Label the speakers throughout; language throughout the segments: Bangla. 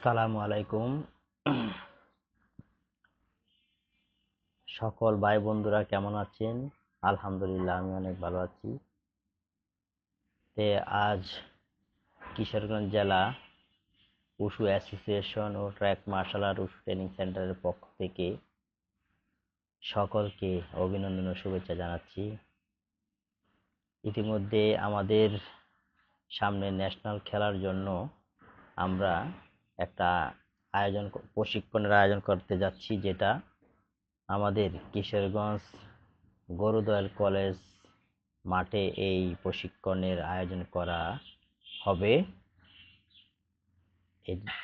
Speaker 1: আসসালামু আলাইকুম সকল ভাই বন্ধুরা কেমন আছেন? আলহামদুলিল্লাহ, আমি অনেক ভালো আছি। তে আজ কিশোরগঞ্জ জেলা উশু অ্যাসোসিয়েশন ও track martial art wushu training সেন্টারের পক্ষ থেকে সকলকে অভিনন্দন ও শুভেচ্ছা জানাচ্ছি। ইতিমধ্যে আমাদের সামনে ন্যাশনাল খেলার জন্য আমরা একটা আয়োজন প্রশিক্ষণের আয়োজন করতে যাচ্ছি, যেটা আমাদের কিশোরগঞ্জ গরুদয়াল কলেজ মাঠে এই প্রশিক্ষণের আয়োজন করা হবে।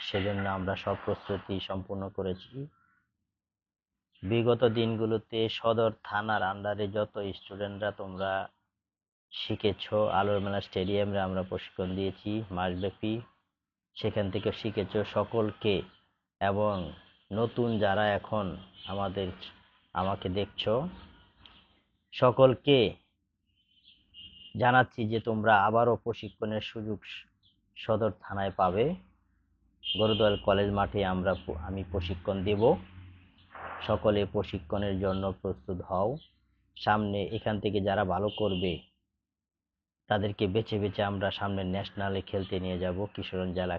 Speaker 1: সেজন্য আমরা সব প্রস্তুতি সম্পূর্ণ করেছি। বিগত দিনগুলোতে সদর থানার আন্ডারে যত স্টুডেন্টরা তোমরা শিখেছো, আলোর মেলা স্টেডিয়ামে আমরা প্রশিক্ষণ দিয়েছি। মাসব্যাপী সেখান থেকে শিখেছ সকলকে এবং নতুন যারা এখন আমাদের আমাকে দেখছ, সকলকে জানাচ্ছি যে তোমরা আবারও প্রশিক্ষণের সুযোগ সদর থানায় পাবে। গরুদয়াল কলেজ মাঠে আমরা আমি প্রশিক্ষণ দেব। সকলে প্রশিক্ষণের জন্য প্রস্তুত হও। সামনে এখান থেকে যারা ভালো করবে তাদেরকে বেছে বেছে আমরা সামনে ন্যাশনালে খেলতে নিয়ে যাব কিশোরগঞ্জ জেলা